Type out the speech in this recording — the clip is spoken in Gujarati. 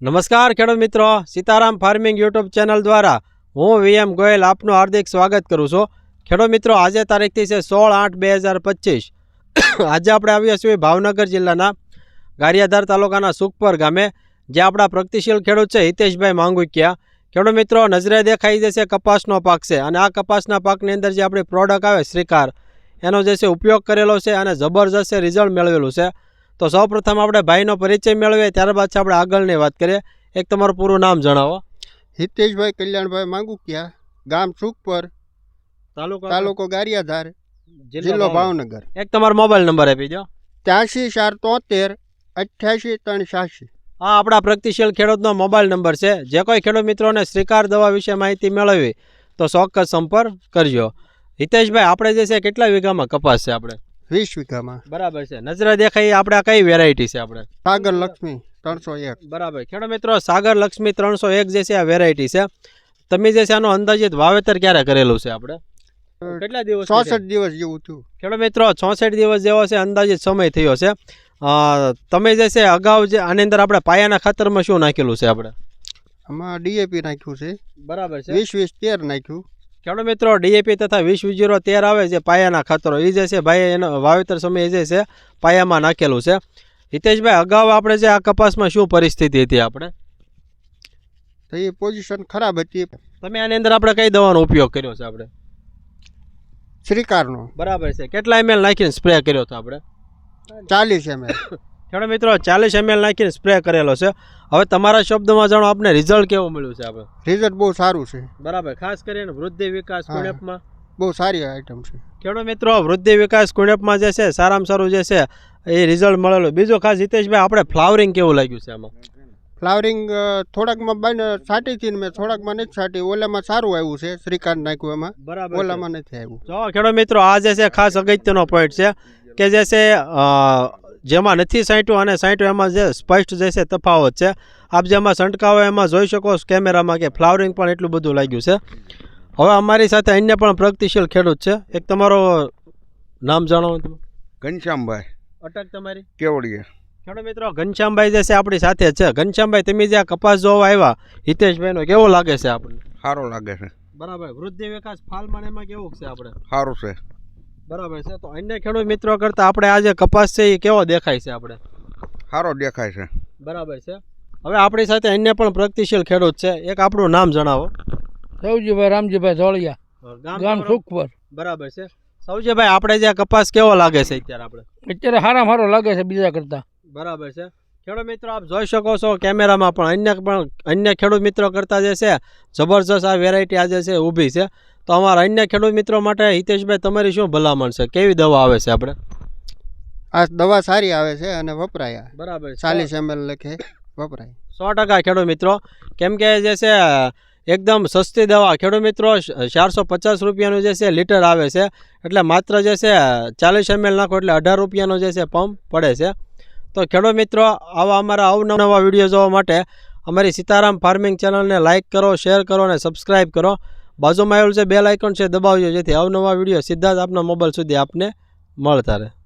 નમસ્કાર ખેડૂત મિત્રો. સીતારામ ફાર્મિંગ યુટ્યુબ ચેનલ દ્વારા હું વીએમ ગોયલ આપનું હાર્દિક સ્વાગત કરું છું. ખેડૂત મિત્રો, આજે તારીખથી છે સોળ આઠ બે હજાર પચીસ. આજે આપણે આવ્યા છીએ ભાવનગર જિલ્લાના ગારિયાધાર તાલુકાના સુખપર ગામે જે આપણા પ્રગતિશીલ ખેડૂત છે હિતેશભાઈ માંગુકિયા. ખેડૂત મિત્રો, નજરે દેખાઈ જશે કપાસનો પાક છે અને આ કપાસના પાકની અંદર જે આપણી પ્રોડક્ટ આવે શ્રીકાર, એનો જે છે ઉપયોગ કરેલો છે અને જબરજસ્ત રિઝલ્ટ મેળવેલું છે. તો સૌપ્રથમ આપણે ભાઈનો પરિચય મેળવીએ ત્યારબાદ આપણે આગળની વાત કરીએ. એક તમારું પૂરું નામ જણાવો. હિતેશભાઈ કલ્યાણભાઈ માંગુકિયા ગામ સુખપર તાલુકો તાલુકો ગારિયાધાર જિલ્લો ભાવનગર. એક તમારો મોબાઈલ નંબર આપી દો. ત્યાંસી ચાર તોતેર અઠ્યાસી ત્રણ છ્યાસી આ આપણા પ્રગતિશીલ ખેડૂતનો મોબાઈલ નંબર છે. જે કોઈ ખેડૂત મિત્રોને શ્રીકાર દવા વિશે માહિતી મેળવવી તો ચોક્કસ સંપર્ક કરજો. હિતેશભાઈ આપણે જે છે કેટલા વીઘામાં કપાસ છે આપણે? વીસ વીઘામાં. બરાબર છે. નજરે દેખાઈ આપણે કઈ વેરાયટી છે આપણે? સાગર લક્ષ્મી ત્રણસો એક. બરાબર. ખેડૂત મિત્રો સાગર લક્ષ્મી ત્રણસો એક જે છે આ વેરાયટી છે. તમે જે છે આનો અંદાજિત વાવેતર ક્યારે કરેલું છે આપણે? કેટલા દિવસ ચોસઠ દિવસ જેવું થયું. ખેડૂત મિત્રો ચોસઠ દિવસ જેવો છે અંદાજિત સમય થયો છે. તમે જે છે અગાઉ જે આની અંદર આપણે પાયાના ખાતરમાં શું નાખેલું છે આપણે? આમાં ડીએપી નાખ્યું છે. બરાબર છે. વીસ વીસ તેર નાખ્યું. ખેડૂત મિત્રો ડીએપી તથા વીસ વીજરો તેર આવે છે પાયાના ખાતરો. એ જે છે ભાઈ એનો વાવેતર સમયે જે છે પાયામાં નાખેલું છે. હિતેશભાઈ અગાઉ આપણે જે આ કપાસમાં શું પરિસ્થિતિ હતી આપણે? તો એ પોઝિશન ખરાબ હતી. તમે આની અંદર આપણે કઈ દવાનો ઉપયોગ કર્યો છે આપણે? શ્રીકારનો. બરાબર છે. કેટલા એમએલ નાખીને સ્પ્રે કર્યો હતો આપણે? ચાલીસ એમએલ ખેડૂત મિત્રો ચાલીસ એમએલ નાખીને સ્પ્રે કરેલો છે. હવે તમારા શબ્દમાં જાણો આપને રિઝલ્ટ કેવું મળ્યું છે આપણે? રિઝલ્ટ બહુ સારું છે. બરાબર ખાસ કરીને વૃદ્ધિ વિકાસ કુણેપમાં બહુ સારી આઈટમ છે. ખેડૂત મિત્રો વૃદ્ધિ વિકાસ કુણેપમાં જે છે સારામાં સારું જે છે એ રિઝલ્ટ મળેલું. બીજું ખાસ હિતેશભાઈ આપણે ફ્લાવરિંગ કેવું લાગ્યું છે આમાં? ફ્લાવરિંગ થોડાકમાં બાઈને છાંટી હતી મેં થોડાકમાં નથી છાંટી ઓલામાં સારું આવ્યું છે શ્રીકાંત નાખ્યું એમાં. બરાબર ઓલામાં નથી આવ્યું. જો ખેડૂત મિત્રો આ જે છે ખાસ અગત્યનો પોઈન્ટ છે કે જે છે જેમાં નથી સાંટ્યું અને સાંટ્યું એમાં જે સ્પષ્ટ જે છે તફાવત છે. આપ જેમાં સંટકાવો એમાં જોઈ શકો છો કેમેરામાં કે ફ્લાવરિંગ પણ એટલું બધું લાગ્યું છે. હવે અમારી સાથે અન્ય પણ પ્રગતિશીલ ખેડૂત છે. એક તમારો નામ જાણો તમે ઘનશ્યામભાઈ. અટક તમારી. કેવડીએ ખેડૂત મિત્રો ઘનશ્યામભાઈ જે છે આપણી સાથે છે. ઘનશ્યામભાઈ તમે જે કપાસ જોવા આવ્યા હિતેશભાઈનો કેવો લાગે છે આપણને? સારો લાગે છે. બરાબર. વૃદ્ધિ વિકાસ ફાલમાં એમાં કેવું છે આપણે? સારું છે. બરાબર છે. તો અન્ય ખેડૂત મિત્રો કરતાં આપણે આજે કપાસ છે એ કેવો દેખાય છે આપણે? સારો દેખાય છે. બરાબર છે. હવે આપણી સાથે અન્ય પણ પ્રગતિશીલ ખેડૂત છે. એક આપણું નામ જણાવો. સૌજીભાઈ રામજીભાઈ ધોળિયા ગામ? સુખપર. બરાબર છે. સૌજીભાઈ આપણે જે કપાસ કેવો લાગે છે અત્યારે આપણે? અત્યારે સારા સારો લાગે છે બીજા કરતા. બરાબર છે. ખેડૂત મિત્રો આપ જોઈ શકો છો કેમેરામાં પણ અન્ય પણ અન્ય ખેડૂત મિત્રો કરતાં જે છે જબરજસ્ત આ વેરાયટી આજે છે ઊભી છે. તો અમારા અન્ય ખેડૂત મિત્રો માટે હિતેશભાઈ તમારી શું ભલામણ છે? કેવી દવા આવે છે આપણે? આ દવા સારી આવે છે અને વપરાય. બરાબર ચાલીસ એમએલ લખે વપરાય. સો ટકા ખેડૂત મિત્રો કેમ કે જે છે એકદમ સસ્તી દવા. ખેડૂત મિત્રો ચારસો પચાસ રૂપિયાનું જે છે લીટર આવે છે. એટલે માત્ર જે છે ચાલીસ એમએલ નાખો એટલે અઢાર રૂપિયાનો જે છે પંપ પડે છે. તો ખેડૂત મિત્રો, આવા અમારા અવનવા વીડિયો જોવા માટે અમારી સીતારામ ફાર્મિંગ ચેનલને લાઇક કરો શેર કરો અને સબસ્ક્રાઈબ કરો. બાજુમાં આવેલું છે બેલ આઇકોન છે દબાવજો, જેથી અવનવા વીડિયો સીધા જ આપના મોબાઈલ સુધી આપને મળતા રહે.